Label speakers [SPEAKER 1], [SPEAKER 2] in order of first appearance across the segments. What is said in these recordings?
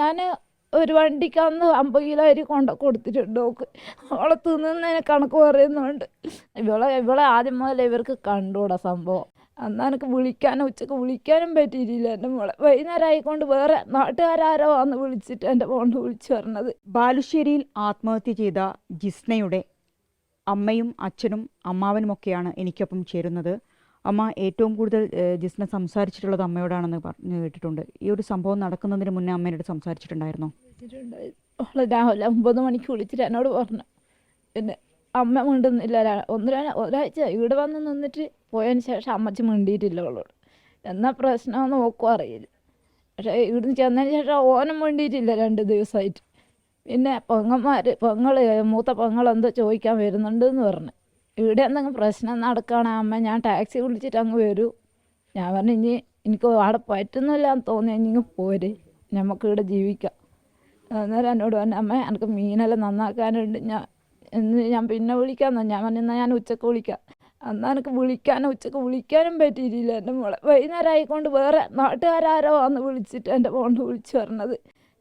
[SPEAKER 1] ഞാൻ ഒരു വണ്ടിക്ക് അന്ന് അമ്പത് കിലോ അരി കൊണ്ട കൊടുത്തിട്ടുണ്ട് ഓക്ക്. അവളെ തിന്നുന്നതിന് കണക്ക് പറയുന്നുണ്ട്. ഇവളെ ഇവളെ ആദ്യം മുതൽ ഇവർക്ക് കണ്ടുകൂടാ സംഭവം. അന്ന് എനിക്ക് വിളിക്കാനും ഉച്ചയ്ക്ക് വിളിക്കാനും പറ്റിയിട്ടില്ല എന്റെ മോളെ. വൈകുന്നേരം ആയിക്കൊണ്ട് വേറെ നാട്ടുകാരാരോ വന്ന് വിളിച്ചിട്ട് എന്റെ ഫോണിൽ വിളിച്ചു പറഞ്ഞത്.
[SPEAKER 2] ബാലുശ്ശേരിയിൽ ആത്മഹത്യ ചെയ്ത ജിസ്നയുടെ അമ്മയും അച്ഛനും അമ്മാവനുമൊക്കെയാണ് എനിക്കൊപ്പം ചേരുന്നത്. അമ്മ ഏറ്റവും കൂടുതൽ ജിസ്ന സംസാരിച്ചിട്ടുള്ളത് അമ്മയോടാണെന്ന് പറഞ്ഞു കേട്ടിട്ടുണ്ട്. ഈ ഒരു സംഭവം നടക്കുന്നതിന് മുന്നേ അമ്മേനോട് സംസാരിച്ചിട്ടുണ്ടായിരുന്നോ?
[SPEAKER 1] രാവിലെ ഒമ്പത് മണിക്ക് വിളിച്ചിട്ട് എന്നോട് പറഞ്ഞു. പിന്നെ അമ്മ മിണ്ടുന്നില്ല. രാ- ഒന്ന് രാ- ഒരാഴ്ച ഇവിടെ വന്ന് നിന്നിട്ട് പോയതിന് ശേഷം അമ്മച്ചി മിണ്ടിയിട്ടില്ല അവളോട്. എന്നാ പ്രശ്നമെന്ന് നോക്കും അറിയില്ല. പക്ഷേ ഇവിടുന്ന് ചെന്നതിന് ശേഷം ഓനും മിണ്ടിയിട്ടില്ല രണ്ട് ദിവസമായിട്ട്. പിന്നെ പെങ്ങന്മാർ പെങ്ങൾ മൂത്ത പെങ്ങൾ എന്തോ ചോദിക്കാൻ വരുന്നുണ്ട് എന്ന് പറഞ്ഞു. ഇവിടെ എന്തെങ്കിലും പ്രശ്നം നടക്കുകയാണ് അമ്മ ഞാൻ ടാക്സി വിളിച്ചിട്ട് അങ്ങ് വരൂ. ഞാൻ പറഞ്ഞു ഇനി എനിക്ക് അവിടെ പറ്റുന്നില്ല എന്ന് തോന്നി ഇനി പോര്. നമുക്ക് ഇവിടെ ജീവിക്കാം. അന്നേരം എന്നോട് പറഞ്ഞു അമ്മ എനിക്ക് മീനെല്ലാം നന്നാക്കാനുണ്ട്. ഞാൻ എന്ന് ഞാൻ പിന്നെ വിളിക്കാമെന്ന് ഞാൻ പറഞ്ഞു എന്നാൽ ഞാൻ ഉച്ചയ്ക്ക് വിളിക്കാം. അന്നാ എനിക്ക് വിളിക്കാനും ഉച്ചയ്ക്ക് വിളിക്കാനും പറ്റിയിട്ടില്ല. എന്റെ മോളെ വൈകുന്നേരം ആയിക്കൊണ്ട് വേറെ നാട്ടുകാരാരോ വന്ന് വിളിച്ചിട്ട് എന്റെ മോണ്ട് വിളിച്ചു പറഞ്ഞത്.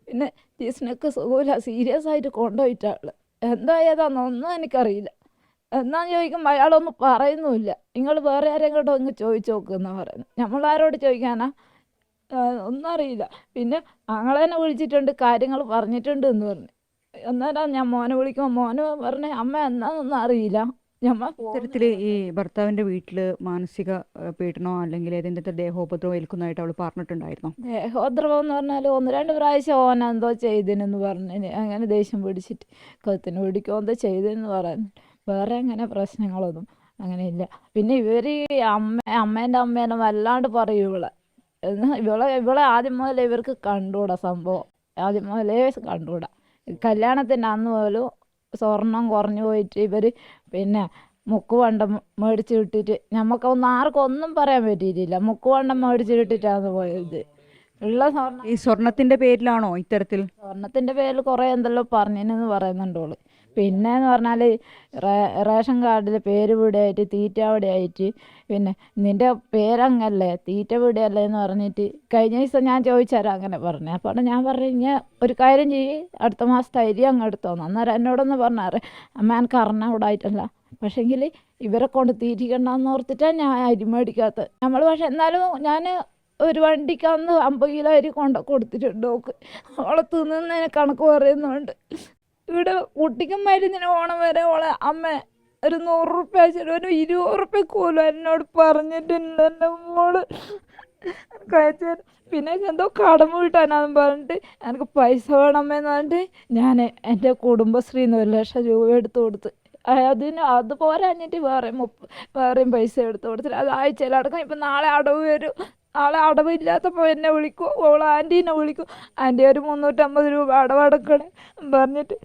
[SPEAKER 1] പിന്നെ ജീസിനൊക്കെ സുഖമില്ല സീരിയസ് ആയിട്ട് കൊണ്ടുപോയിട്ടാൾ എന്താ ഏതാണെന്നൊന്നും എനിക്കറിയില്ല. എന്നാ ചോദിക്കുമ്പോൾ അയാളൊന്നും പറയുന്നുമില്ല. നിങ്ങൾ വേറെ ആരെങ്കിലും ഒന്ന് ചോദിച്ചു നോക്കുന്ന പറയുന്നത്. നമ്മളാരോട് ചോദിക്കാനാ? ഒന്നും അറിയില്ല. പിന്നെ ആങ്ങളെന്നെ വിളിച്ചിട്ടുണ്ട് കാര്യങ്ങൾ പറഞ്ഞിട്ടുണ്ട് എന്ന് പറഞ്ഞു. എന്നാലും ഞാൻ മോനെ വിളിക്കുമ്പോൾ മോന് പറഞ്ഞ അമ്മ എന്നാന്നൊന്നും അറിയില്ല. ഞമ്മ
[SPEAKER 2] ഇത്തരത്തിൽ ഈ ഭർത്താവിന്റെ വീട്ടിൽ മാനസിക പീഡനോ അല്ലെങ്കിൽ ഏതെങ്കിലും ദേഹോപദ്രവം ഏൽക്കുന്നതായിട്ട് അവൾ പറഞ്ഞിട്ടുണ്ടായിരുന്നോ?
[SPEAKER 1] ദേഹോപദ്രവം എന്ന് പറഞ്ഞാൽ ഒന്ന് രണ്ട് പ്രാവശ്യം ഓൻ എന്തോ ചെയ്തിനെന്ന് പറഞ്ഞു അങ്ങനെ ദേഷ്യം പിടിച്ചിട്ട് കത്തിന് പിടിക്കോ എന്തോ ചെയ്തെന്ന് പറഞ്ഞു. വേറെ അങ്ങനെ പ്രശ്നങ്ങളൊന്നും അങ്ങനെ ഇല്ല പിന്നെ ഇവർ അമ്മ അമ്മേന്റെ അമ്മേനെ വല്ലാണ്ട് പറയും ഇവളെ. ഇവളെ ഇവളെ ആദ്യം മുതലേ ഇവർക്ക് കണ്ടുകൂടാ സംഭവം. ആദ്യം മുതലേ കണ്ടുകൂടാ കല്യാണത്തിന്റെ അന്ന് പോലും സ്വർണം കുറഞ്ഞു പോയിട്ട് ഇവർ പിന്നെ മുക്കുവണ്ടം മേടിച്ച് വിട്ടിട്ട് നമുക്കൊന്നും ആർക്കും ഒന്നും പറയാൻ പറ്റിയിട്ടില്ല. മുക്കുവണ്ടം മേടിച്ച് വിട്ടിട്ടാണ് പോയത്. ഉള്ള സ്വർണം
[SPEAKER 2] ഈ സ്വർണത്തിന്റെ പേരിലാണോ ഇത്തരത്തിൽ?
[SPEAKER 1] സ്വർണത്തിന്റെ പേരിൽ കുറെ എന്തെല്ലോ പറഞ്ഞെന്ന് പറയുന്നുണ്ടോൾ പിന്നെ എന്ന് പറഞ്ഞാൽ റേഷൻ കാർഡിൽ പേര് വീടായിട്ട് തീറ്റ വീടായിട്ട് പിന്നെ നിന്റെ പേരങ്ങല്ലേ തീറ്റ വീടല്ലേ എന്ന് പറഞ്ഞിട്ട് കഴിഞ്ഞ ദിവസം ഞാൻ ചോദിച്ചാരാ അങ്ങനെ പറഞ്ഞു. അപ്പോൾ ഞാൻ പറഞ്ഞു ഞാൻ ഒരു കാര്യം ചെയ്യ് അടുത്ത മാസത്തെ അരി അങ്ങ് എടുത്തോന്ന് അന്നേരം എന്നോടൊന്ന് പറഞ്ഞാറ് അമ്മ എനിക്ക് അറിഞ്ഞൂടായിട്ടല്ല പക്ഷേങ്കിൽ ഇവരെ കൊണ്ട് തീറ്റിക്കണ്ടെന്ന് ഓർത്തിട്ടാണ് ഞാൻ അരി മേടിക്കാത്തത് നമ്മൾ പക്ഷെ എന്നാലും ഞാൻ ഒരു വണ്ടിക്ക് അന്ന് അമ്പത് കിലോ അരി കൊണ്ട് കൊടുത്തിട്ടുണ്ട് ഓക്ക്. അവളെ തിന്നുന്നതിന് കണക്ക് പറയുന്നുണ്ട്. ഇവിടെ കുട്ടിക്കും മരുന്നിന് ഓണം വരെ ഓളെ അമ്മ ഒരു നൂറ് റുപ്യ വെച്ചിട്ട് ഒരു ഇരുപത് റുപ്യ പോലും എന്നോട് പറഞ്ഞിട്ടുണ്ട് എന്റെ മോൾ. കഴിച്ചു. പിന്നെ എന്തോ കടമ വീട്ടാനാന്ന് പറഞ്ഞിട്ട് എനിക്ക് പൈസ വേണമെന്ന് പറഞ്ഞിട്ട് ഞാൻ എന്റെ കുടുംബശ്രീന്ന് ഒരു ലക്ഷം രൂപ എടുത്തു കൊടുത്ത്. അതിന് അത് പോരാഞ്ഞിട്ട് വേറെ വേറെയും പൈസ എടുത്തു കൊടുത്തിട്ട് അത് ആഴ്ചയിലടക്കം ഇപ്പം നാളെ അടവ് വരും. നാളെ അടവില്ലാത്തപ്പോൾ എന്നെ വിളിക്കും ഓൾ ആന്റീനെ വിളിക്കും. ആന്റി ഒരു മുന്നൂറ്റമ്പത് രൂപ അടവടക്കണേ പറഞ്ഞിട്ട്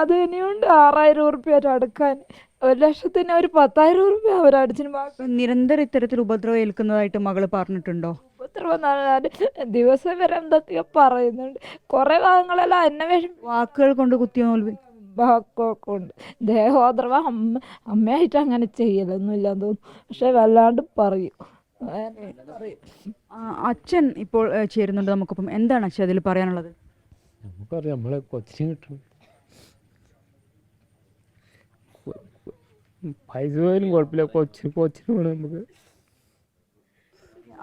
[SPEAKER 1] അത് ഇനിയുണ്ട് ആറായിരം ഉറുപ്പ്യ അടക്കാൻ. ഒരു ലക്ഷത്തിന് ഒരു പത്തായിരം ഉറുപ്പ്യ അവരടിച്ചിന്
[SPEAKER 2] നിരന്തരം ഇത്തരത്തിൽ ഉപദ്രവം ഏൽക്കുന്നതായിട്ട് മകൾ പറഞ്ഞിട്ടുണ്ടോ?
[SPEAKER 1] ഉപദ്രവം ദിവസം വരെ എന്തൊക്കെയോ പറയുന്നുണ്ട്. കുറേ ഭാഗങ്ങളെല്ലാം എന്നെ വിഷം
[SPEAKER 2] വാക്കുകൾ കൊണ്ട് കുത്തിയ നോൽവി
[SPEAKER 1] ബാക്കൊക്കെ ഉണ്ട് ദേഹോദ്രവ അമ്മ അമ്മയായിട്ട് അങ്ങനെ ചെയ്യലൊന്നുമില്ല തോന്നുന്നു. പക്ഷെ വല്ലാണ്ട് പറയും.
[SPEAKER 2] അച്ഛൻ ഇപ്പോൾ ചേരുന്നുണ്ട് നമുക്കിപ്പം. എന്താണ് അച്ഛൻ അതിൽ പറയാനുള്ളത്?
[SPEAKER 3] നമുക്കറിയാം നമ്മളെ കൊച്ചിന് കിട്ടും. പൈസ പോയാലും കുഴപ്പമില്ല. കൊച്ചിന് കൊച്ചിന് വേണം നമുക്ക്.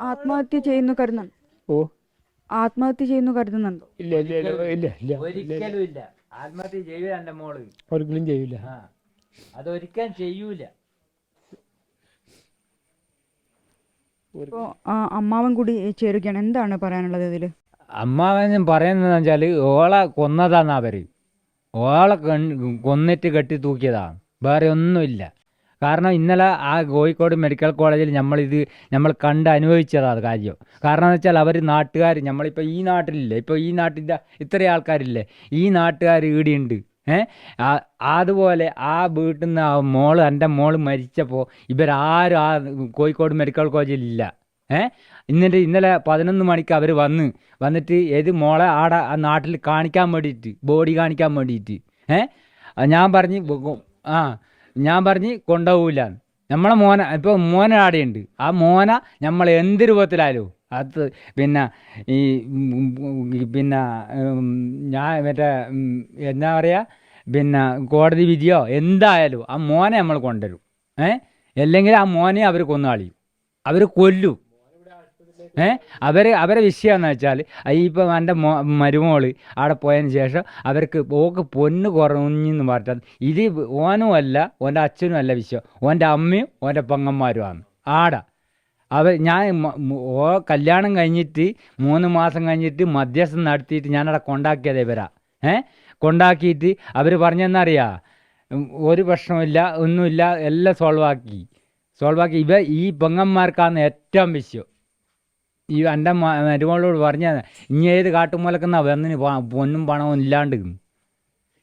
[SPEAKER 2] ആത്മഹത്യ ചെയ്യുന്നു കരുതുന്നു
[SPEAKER 3] ഓ.
[SPEAKER 2] ആത്മഹത്യ ചെയ്യുന്നു കരുതുന്നുണ്ടോ?
[SPEAKER 3] ഇല്ല ഇല്ല ഇല്ല ഇല്ല
[SPEAKER 4] ഒരിക്കലും ഇല്ല. ആത്മഹത്യ ചെയ്യൂല എന്റെ മോൾ.
[SPEAKER 3] ഒരിക്കലും ചെയ്യില്ല
[SPEAKER 4] ആ അതൊരിക്കലും ചെയ്യൂല.
[SPEAKER 2] ഇപ്പോൾ അമ്മാവൻ കൂടി ചേരുകയാണ്. എന്താണ് പറയാനുള്ളത് ഇതിൽ
[SPEAKER 4] അമ്മാവൻ പറയുന്നതെന്ന് വെച്ചാൽ ഓളെ കൊന്നതാന്ന് പറയും. ഓളെ കൊന്നിട്ട് കെട്ടി തൂക്കിയതാണ് വേറെ ഒന്നുമില്ല. കാരണം ഇന്നലെ ആ കോഴിക്കോട് മെഡിക്കൽ കോളേജിൽ നമ്മളിത് നമ്മൾ കണ്ട് അനുഭവിച്ചതാണ് കാര്യം. കാരണം എന്ന് വെച്ചാൽ അവർ നാട്ടുകാർ നമ്മളിപ്പോൾ ഈ നാട്ടിലില്ലേ? ഇപ്പോൾ ഈ നാട്ടിന്റെ ഇത്രയും ആൾക്കാരില്ലേ? ഈ നാട്ടുകാർ ഈടെയുണ്ട്. അതുപോലെ ആ വീട്ടിൽ നിന്ന് ആ മോൾ എന്റെ മോൾ മരിച്ചപ്പോൾ ഇവരാരും ആ കോഴിക്കോട് മെഡിക്കൽ കോളേജിലില്ല. ഏ? എന്നിട്ട് ഇന്നലെ പതിനൊന്ന് മണിക്ക് അവർ വന്ന് വന്നിട്ട് ഏത് മോളെ ആടെ ആ നാട്ടിൽ കാണിക്കാൻ വേണ്ടിയിട്ട് ബോഡി കാണിക്കാൻ വേണ്ടിയിട്ട്. ഏ? ഞാൻ പറഞ്ഞ് ആ ഞാൻ പറഞ്ഞ് കൊണ്ടുപോകില്ല നമ്മളെ മോന ഇപ്പോൾ മോന ആടെയുണ്ട് ആ മോന നമ്മൾ എന്ത് രൂപത്തിലായാലും അത് പിന്നെ ഈ പിന്നെ ഞാൻ മറ്റേ എന്താ പറയുക പിന്നെ കോടതി വിധിയോ എന്തായാലും ആ മോനെ നമ്മൾ കൊണ്ടുവരും. ഏ? അല്ലെങ്കിൽ ആ മോനെ അവർ കൊന്നാളിയും. അവർ കൊല്ലും. ഏ? അവർ അവരെ വിഷയം എന്ന് വെച്ചാൽ ഇപ്പം എന്റെ മോ മരുമോൾ അവിടെ പോയതിന് ശേഷം അവർക്ക് ഓക്ക് പൊന്ന് കുറഞ്ഞെന്ന് പറഞ്ഞാൽ ഇത് ഓനും അല്ല ഓന്റെ അച്ഛനും അല്ല വിഷയം. ഓന്റെ അമ്മയും ഓന്റെ പെങ്ങന്മാരുമാണ്. ആടെ. അവർ ഞാൻ ഓ കല്യാണം കഴിഞ്ഞിട്ട് മൂന്ന് മാസം കഴിഞ്ഞിട്ട് മധ്യസ്ഥം നടത്തിയിട്ട് ഞാനവിടെ കൊണ്ടാക്കിയത് ഇവരാ. ഏ? കൊണ്ടാക്കിയിട്ട് അവർ പറഞ്ഞെന്നറിയാ? ഒരു പ്രശ്നമില്ല ഒന്നുമില്ല എല്ലാം സോൾവ് ആക്കി സോൾവ് ആക്കി ഇവ ഈ പെങ്ങന്മാർക്കാണ് ഏറ്റവും വിഷയം. ഈ എന്റെ മരുമകളോട് പറഞ്ഞ ഇനി ഏത് കാട്ടുമൂലക്കെന്നാ വന്നിന് പൊന്നും പണവും ഇല്ലാണ്ട്.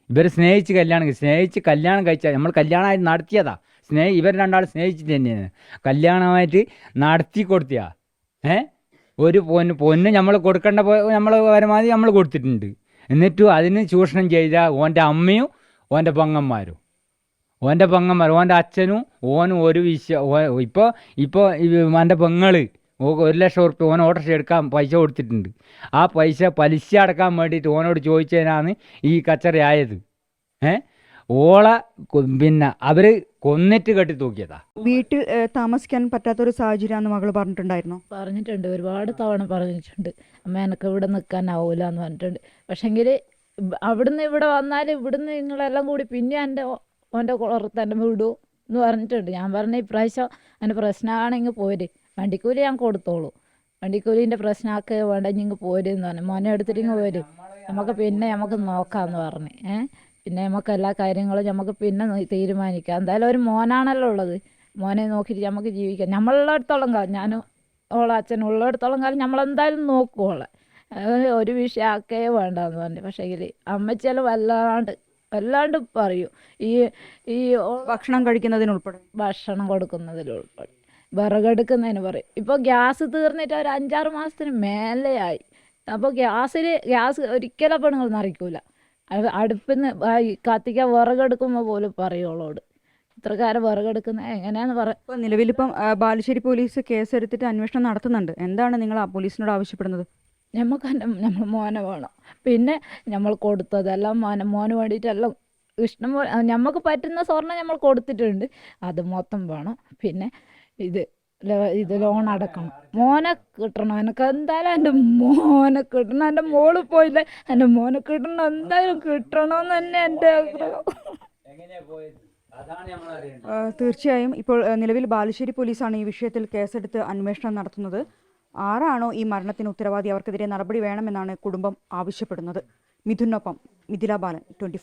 [SPEAKER 4] ഇവർ സ്നേഹിച്ച് കല്യാണം സ്നേഹിച്ച് കല്യാണം കഴിച്ചാൽ നമ്മൾ കല്യാണമായിട്ട് നടത്തിയതാ. സ്നേഹി ഇവർ രണ്ടാൾ സ്നേഹിച്ചിട്ട് തന്നെയാണ്. കല്യാണമായിട്ട് നടത്തി കൊടുത്തിയാ. ഏ? ഒരു പൊന്ന് പൊന്ന് നമ്മൾ കൊടുക്കേണ്ട നമ്മൾ പരമാവധി നമ്മൾ കൊടുത്തിട്ടുണ്ട്. എന്നിട്ടും അതിന് ചൂഷണം ചെയ്ത ഓന്റെ അമ്മയും ഓന്റെ പെങ്ങന്മാരും. ഓന്റെ പെങ്ങന്മാർ ഓന്റെ അച്ഛനും ഓനും ഒരു വിശ്വ ഇപ്പോൾ ഇപ്പോൾ എന്റെ പെങ്ങൾ ഒരു ലക്ഷം ഉറുപ്പ് ഓൻ ഓട്ടർഷ എടുക്കാൻ പൈസ കൊടുത്തിട്ടുണ്ട്. ആ പൈസ പലിശ അടക്കാൻ വേണ്ടിയിട്ട് ഓനോട് ചോദിച്ചതിനാണ് ഈ കച്ചറയായത്. ഏ? ഓളെ പിന്നെ അവർ കൊന്നിട്ട് കെട്ടി തൂക്കിയതാ.
[SPEAKER 2] വീട്ടിൽ താമസിക്കാൻ താമസിക്കാൻ പറ്റാത്തൊരു സാഹചര്യമാണെന്ന് മകൾ പറഞ്ഞിട്ടുണ്ടായിരുന്നോ?
[SPEAKER 1] പറഞ്ഞിട്ടുണ്ട്. ഒരുപാട് തവണ പറഞ്ഞിട്ടുണ്ട്. അമ്മ എനക്ക് ഇവിടെ നിൽക്കാനാവൂല എന്ന് പറഞ്ഞിട്ടുണ്ട് പക്ഷെങ്കിൽ അവിടുന്ന് ഇവിടെ വന്നാൽ ഇവിടുന്ന് നിങ്ങളെല്ലാം കൂടി പിന്നെ എന്റെ ഓന്റെ കുളർത്ത് എന്റെ വിടൂ എന്ന് പറഞ്ഞിട്ടുണ്ട്. ഞാൻ പറഞ്ഞ ഇപ്രാവശ്യം എന്റെ പ്രശ്നമാണെങ്കിൽ പോര് വണ്ടിക്കൂലി ഞാൻ കൊടുത്തോളൂ. വണ്ടിക്കൂലിന്റെ പ്രശ്നമൊക്കെ വേണ്ട ഇങ്ങ് പോര് എന്ന് പറഞ്ഞു. മോനെ എടുത്തിട്ട് ഇങ്ങ് പോര്. നമുക്ക് പിന്നെ നമുക്ക് നോക്കാമെന്ന് പറഞ്ഞു. ഏഹ് പിന്നെ നമുക്ക് എല്ലാ കാര്യങ്ങളും നമുക്ക് പിന്നെ തീരുമാനിക്കാം. എന്തായാലും ഒരു മോനാണല്ലോ ഉള്ളത്. മോനെ നോക്കിയിട്ട് നമുക്ക് ജീവിക്കാം. നമ്മളുള്ളിടത്തോളം കാലം ഞാനും ഓളെ അച്ഛൻ ഉള്ളിടത്തോളം കാലം നമ്മളെന്തായാലും നോക്കും ഓളെ. ഒരു വിഷയമാക്കേ വേണ്ടെന്ന് പറഞ്ഞു. പക്ഷേങ്കിൽ അമ്മച്ചാലും വല്ലാണ്ട് വല്ലാണ്ട് പറയും. ഈ ഈ
[SPEAKER 2] ഭക്ഷണം കഴിക്കുന്നതിനുൾപ്പെടെ.
[SPEAKER 1] ഭക്ഷണം കൊടുക്കുന്നതിലുൾപ്പെടെ. വിറകെടുക്കുന്നതിന് പറയും. ഇപ്പോൾ ഗ്യാസ് തീർന്നിട്ട് ഒരു അഞ്ചാറ് മാസത്തിന് മേലെയായി. അപ്പോൾ ഗ്യാസിൽ ഗ്യാസ് ഒരിക്കലും പെണ്ണുങ്ങൾ നിറയ്ക്കൂല. നിന്ന് കത്തിക്കാൻ വിറകെടുക്കുമ്പോൾ പോലും പറയുള്ളോട് ഇത്രക്കാരെ വിറകെടുക്കുന്ന എങ്ങനെയാന്ന് പറ
[SPEAKER 2] ഇപ്പോൾ നിലവിലിപ്പം ബാലുശ്ശേരി പോലീസ് കേസെടുത്തിട്ട് അന്വേഷണം നടത്തുന്നുണ്ട്. എന്താണ് നിങ്ങൾ ആ പോലീസിനോട് ആവശ്യപ്പെടുന്നത്?
[SPEAKER 1] നമുക്ക് എന്റെ നമ്മൾ മോനെ വേണം. പിന്നെ നമ്മൾ കൊടുത്തതെല്ലാം മോനെ മോന് വേണ്ടിയിട്ടെല്ലാം ഇഷ്ടം പോലെ നമുക്ക് പറ്റുന്ന സ്വർണം നമ്മൾ കൊടുത്തിട്ടുണ്ട്. അത് മൊത്തം വേണം. പിന്നെ ഇത് ഇത് ലോൺ അടക്കണം. മോനെ കിട്ടണം. എനിക്ക് എന്തായാലും എന്റെ മോനെ കിട്ടണം. എന്റെ മോൾ പോയില്ല? എന്റെ മോനെ കിട്ടണം. എന്തായാലും കിട്ടണമെന്ന് തന്നെ എന്റെ ആഗ്രഹം.
[SPEAKER 2] തീർച്ചയായും ഇപ്പോൾ നിലവിൽ ബാലുശ്ശേരി പോലീസാണ് ഈ വിഷയത്തിൽ കേസെടുത്ത് അന്വേഷണം നടത്തുന്നത്. ആരാണോ ഈ മരണത്തിന് ഉത്തരവാദി? അവർക്കെതിരെ നടപടി വേണമെന്നാണ് കുടുംബം ആവശ്യപ്പെടുന്നത്. മിഥുനൊപ്പം മിഥില ബാലൻ ട്വന്റി